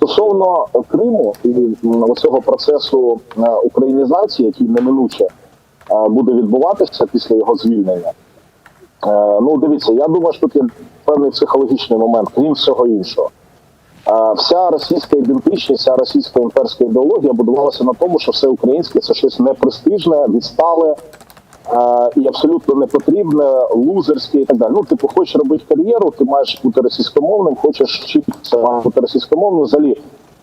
Стосовно Криму і цього процесу е, українізації, який неминуче е, буде відбуватися після його звільнення. Е, Ну, дивіться, я думаю, що тут є певний психологічний момент, крім всього іншого. Вся російська ідентичність, вся російська імперська ідеологія будувалася на тому, що все українське це щось непрестижне, відстале абсолютно непотрібне, лузерське і так далі. Ну, типу, хочеш робити кар'єру, ти маєш бути російськомовним, хочеш вчитися бути російськомовним. Взагалі,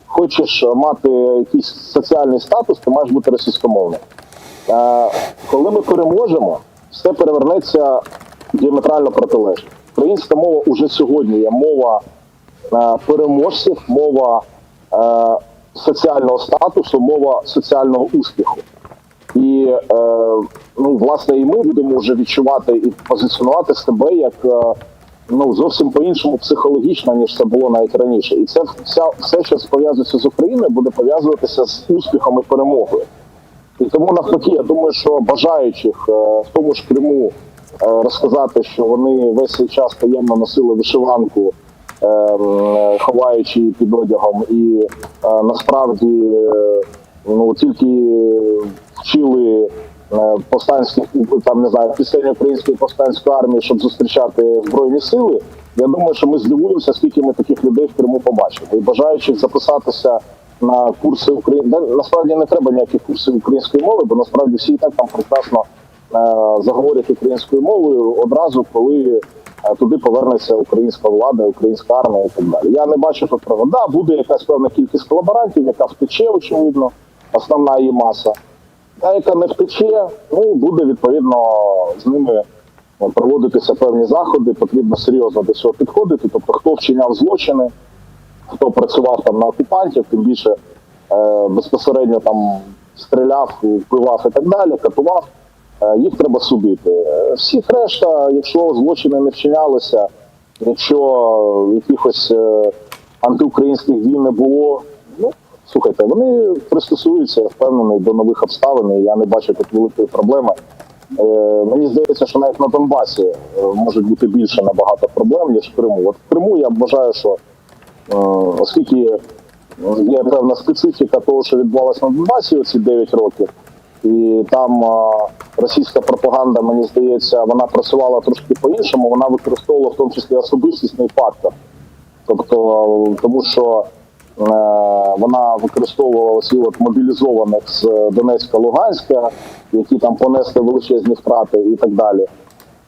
хочеш мати якийсь соціальний статус, ти маєш бути російськомовним. Е, Коли ми переможемо, все перевернеться діаметрально протилежно. Українська мова уже сьогодні є мова е, переможців, мова е, соціального статусу, мова соціального успіху. І е, ну, власне, і ми будемо вже відчувати і позиціонувати себе як е, ну зовсім по-іншому психологічно, ніж це було навіть раніше. І це вся все, що пов'язується з Україною, буде пов'язуватися з успіхом і перемогою. І тому навпаки, я думаю, що бажаючих е, в тому ж Криму е, розказати, що вони весь цей час таємно носили вишиванку, ховаючи під одягом, і насправді ну тільки вчили повстанських там не знаю пісень української повстанської армії, щоб зустрічати збройні сили. Я думаю, що ми здивуємося, скільки ми таких людей в Криму побачимо. І бажаючих записатися на курси України. Насправді не треба ніяких курсів української мови, бо насправді всі і так там прекрасно е, заговорять українською мовою одразу, коли е, туди повернеться українська влада, українська армія і так далі. Я не бачу тут права. Да, буде якась певна кількість колаборантів, яка втече, очевидно, основна її маса. Та, яка не втече, ну буде відповідно з ними е, проводитися певні заходи. Потрібно серйозно до цього підходити. Тобто, хто вчиняв злочини, хто працював там на окупантів, тим більше е, безпосередньо там стріляв, вбивав і так далі, катував. Е, їх треба судити. Всіх решта, якщо злочини не вчинялися, якщо якихось е, антиукраїнських дій не було, ну слухайте, вони пристосуються, я впевнений, до нових обставин. і Я не бачу тут великої проблеми. Е, мені здається, що навіть на Донбасі е, може бути більше набагато проблем, ніж в Криму. От в Криму я вважаю, що Е, оскільки є певна специфіка того, що відбувалося на Донбасі оці 9 років, і там е, російська пропаганда, мені здається, вона працювала трошки по-іншому, вона використовувала в тому числі особистісний фактор. Тобто, е, тому що е, вона використовувала сілок мобілізованих з Донецька, Луганська, які там понесли величезні втрати і так далі.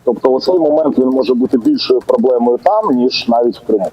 Тобто, оцей момент він може бути більшою проблемою там, ніж навіть в Криму.